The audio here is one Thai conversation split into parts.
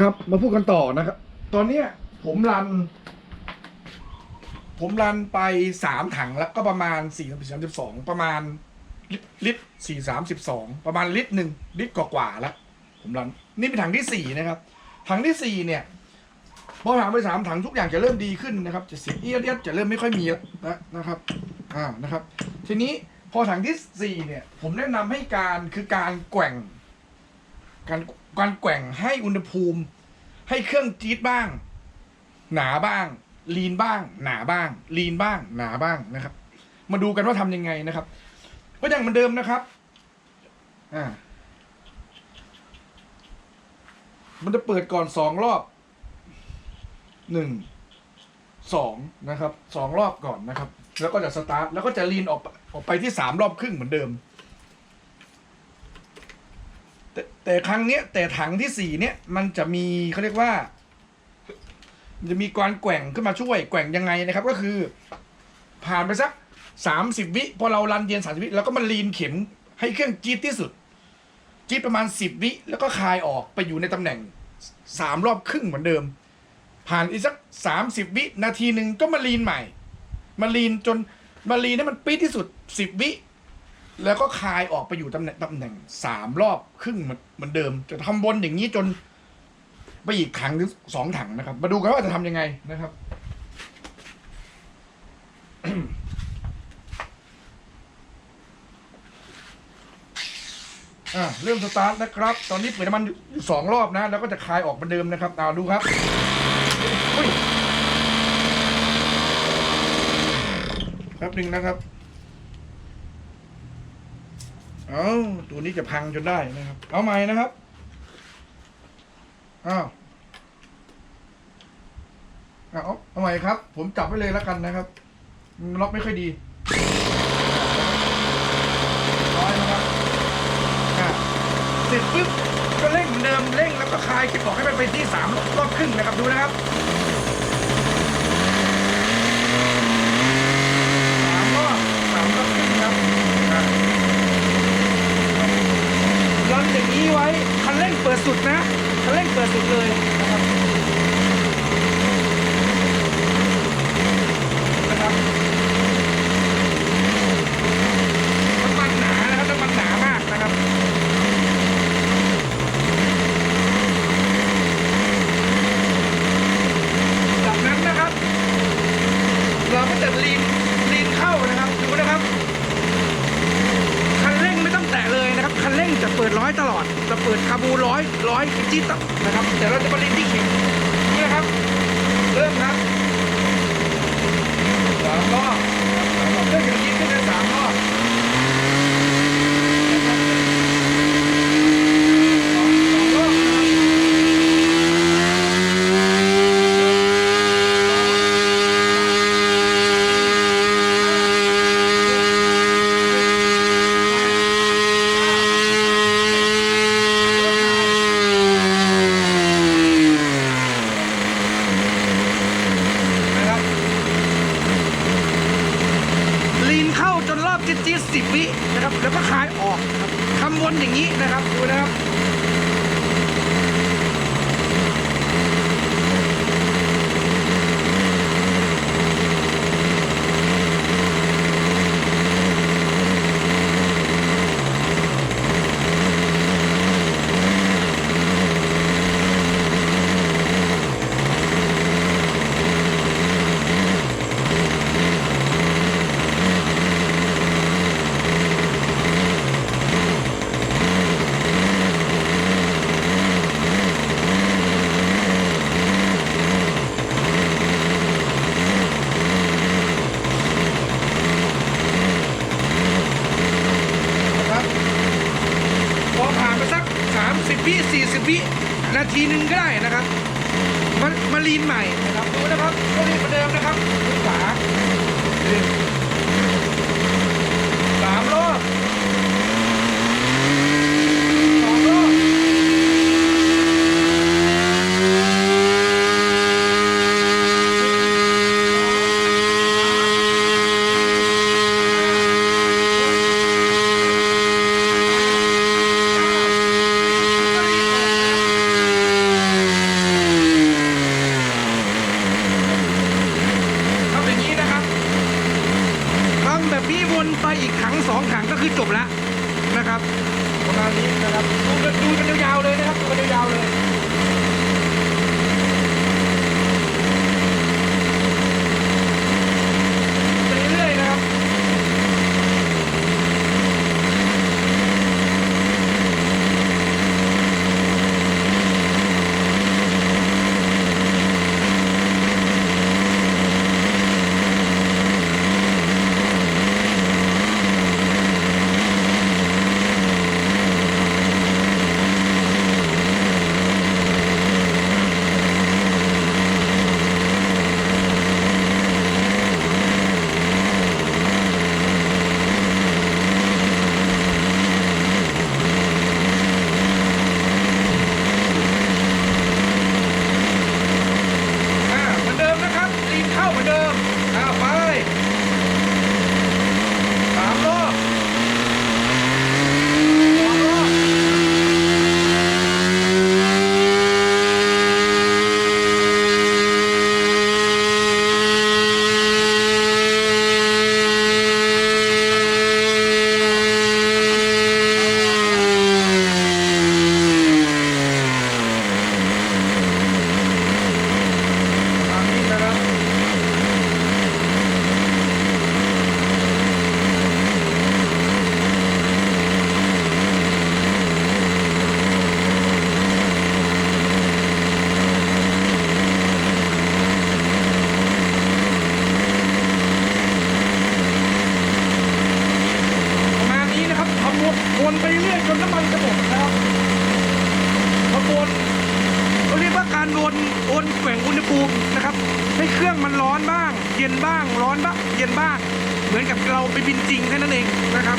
ครับมาพูดกันต่อนะครับ ตอนเนี้ยผมรัน ผมรันไปสามถังแล้วก็ประมาณสี่สามสิบสองประมาณลิตรสี่สามสิบสองประมาณลิตรหนึ่งลิตรกว่าๆแล้วผมรันนี่เป็นถังที่สี่นะครับ ถังที่สี่เนี่ยพอถังไปสามถังทุกอย่างจะเริ่มดีขึ้นนะครับ จะเสียงเอียดเอียดจะเริ่มไม่ค่อยมีแล้วนะนะครับอ่านะครับ ทีนี้พอถังที่สี่เนี่ย ผมแนะนำให้การคือการแกว่ง การ การแกว่งให้อุณหภูมิ ให้เครื่องจี๊ดบ้าง หนาบ้าง ลีนบ้าง หนาบ้าง ลีนบ้าง หนาบ้างนะครับ มาดูกันว่าทำยังไงนะครับ ก็อย่างเหมือนเดิมนะครับ อ่า มันจะเปิดก่อนสองรอบหนึ่งสองนะครับสองรอบก่อนนะครับ แล้วก็จะสตาร์ทแล้วก็จะลีนออกออกไปที่สามรอบครึ่งเหมือนเดิม แต่ครั้งเนี้ยแต่ถังที่สี่เนี้ยมันจะมีเขาเรียกว่ามันจะมีการแกว่งขึ้นมาช่วยแกว่งยังไงนะครับ ก็คือ ผ่านไปสักสามสิบวิพอเรารันเย็นสามสิบวิแล้วก็มาลีนเข็มให้เครื่องจี๊ดที่สุดจี๊ดประมาณสิบวิแล้วก็คลายออกไปอยู่ในตำแหน่งสามรอบครึ่งเหมือนเดิม ผ่านอีกสักสามสิบวินาทีหนึ่งก็มาลีนใหม่มาลีนจนมาลีนให้มันปี๊ดที่สุดสิบวิ แล้วก็คลายออกไปอยู่ตำแหน่งตำแหน่งสามรอบครึ่งเหมือนเหมือนเดิม จะทำวนอย่างนี้จน ไปอีกถังหรือสองถังนะครับ มาดูกันว่าจะทำยังไงนะครับ อ่าเริ่มสตาร์ทนะครับ ตอนนี้เปิดน้ำมันอยู่สองรอบนะ แล้วก็จะคลายออกเหมือนเดิมนะครับเอาดูครับอุ้ยแป๊บหนึ่งนะครับ เอาตัวนี้จะพังจนได้นะครับ เอาใหม่นะครับอ้าวเอาเอาเอาใหม่ครับ ผมจับไว้เลยแล้วกันนะครับล็อกไม่ค่อยดีร้อยนะครับอะเสร็จปุ๊บก็เร่งเหมือนเดิมเร่งแล้วก็คลายเก็บบอกให้มันไปที่สามรอบครึ่งนะครับดูนะครับสามรอบสามรอบครึ่งครับอะ รัน อย่างนี้ไว้ คันเร่งเปิดสุดนะ คันเร่งเปิดสุดเลย วนไปเรื่อยจนน้ำมันจะหมดนะครับขบวนเราเรียกว่าการวนวนแกว่งอุณหภูมินะครับ ให้เครื่องมันร้อนบ้าง เย็นบ้าง ร้อนบ้าง เย็นบ้าง เหมือนกับเราไปบินจริงแค่นั้นเองนะครับ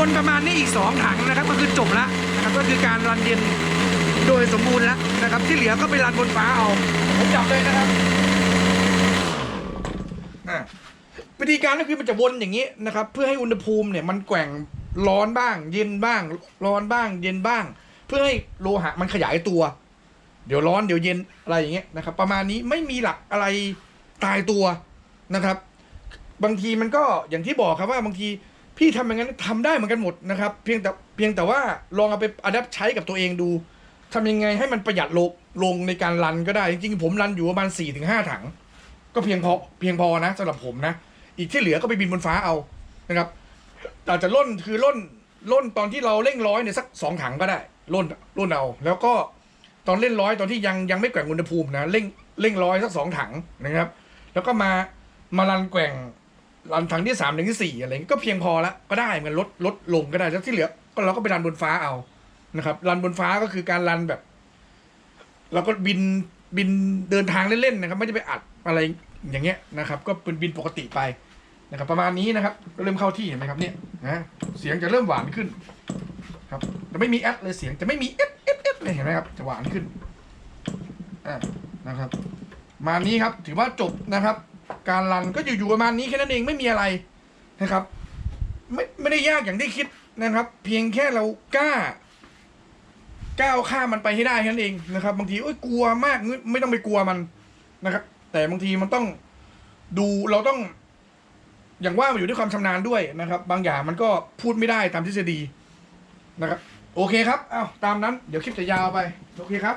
วนประมาณนี้อีก 2 ถังนะครับ ก็คือจบแล้วนะครับก็คือการรันเย็นโดยสมบูรณ์แล้วนะครับ ที่เหลือก็ไปรันบนฟ้าเอาผมจับเลยนะครับอะวิธีการก็คือมันจะวนอย่างนี้นะครับ เพื่อให้อุณหภูมิเนี่ยมันแกว่งร้อนบ้าง เย็นบ้าง ร้อนบ้าง เย็นบ้าง เพื่อให้โลหะมันขยายตัว เดี๋ยวร้อนเดี๋ยวเย็นอะไรอย่างเงี้ยนะครับ ประมาณนี้ไม่มีหลักอะไรตายตัวนะครับ บางทีมันก็อย่างที่บอกครับว่าบางที พี่ทำอย่างนั้นทำได้เหมือนกันหมดนะครับ เพียงแต่เพียงแต่ว่าลองเอาไปอัดแอปใช้กับตัวเองดูทำยังไงให้มันประหยัดลงลงในการรันก็ได้ จริงๆ ผมรันอยู่ประมาณ4ี่ถึงห้าถัง ก็เพียงพอเพียงพอนะสำหรับผมนะ อีกที่เหลือก็ไปบินบนฟ้าเอานะครับอาจจะล่นคือล่นล่นตอนที่เราเร่งร้อยเนี่ยสักสองถังก็ได้ล่นล่นเอา แล้วก็ตอนเล่นร้อยตอนที่ยังยังไม่แกว่งอุณหภูมินะเร่งเร่งร้อยสักสองถังนะครับ แล้วก็มามารันแกว่ง รันถังที่สามถึงที่สี่อะไรเงี้ยก็เพียงพอละก็ได้เหมือนลดลดลงก็ได้แล้วที่เหลือ ก็เราก็ไปรันบนฟ้าเอานะครับรันบนฟ้าก็คือการรันแบบเราก็บินบินเดินทางเล่นๆนะครับ ไม่ได้ไปอัดอะไรอย่างเงี้ยนะครับ ก็เป็นบินปกติไปนะครับ ประมาณนี้นะครับก็เริ่มเข้าที่เห็นไหมครับเนี่ยนะเสียงจะเริ่มหวานขึ้น ครับจะไม่มีแอดเลยเสียงจะไม่มีเอฟเอฟเอฟเลยเห็นไหมครับ จะหวานขึ้นอ่านะครับ มานี้ครับถือว่าจบนะครับ การรันก็อยู่ๆประมาณนี้แค่นั้นเองไม่มีอะไรนะครับ ไม่ไม่ได้ยากอย่างที่คิดนะครับ เพียงแค่เรากล้าก้าวข้ามมันไปให้ได้แค่นั้นเองนะครับ บางทีโอ้ยกลัวมากไม่ต้องไปกลัวมันนะครับ แต่บางทีมันต้องดูเราต้อง อย่างว่ามันอยู่ที่ความชำนาญด้วยนะครับ บางอย่างมันก็พูดไม่ได้ตามทฤษฎีนะครับ โอเคครับเอาตามนั้น เดี๋ยวคลิปจะยาวไป โอเคครับ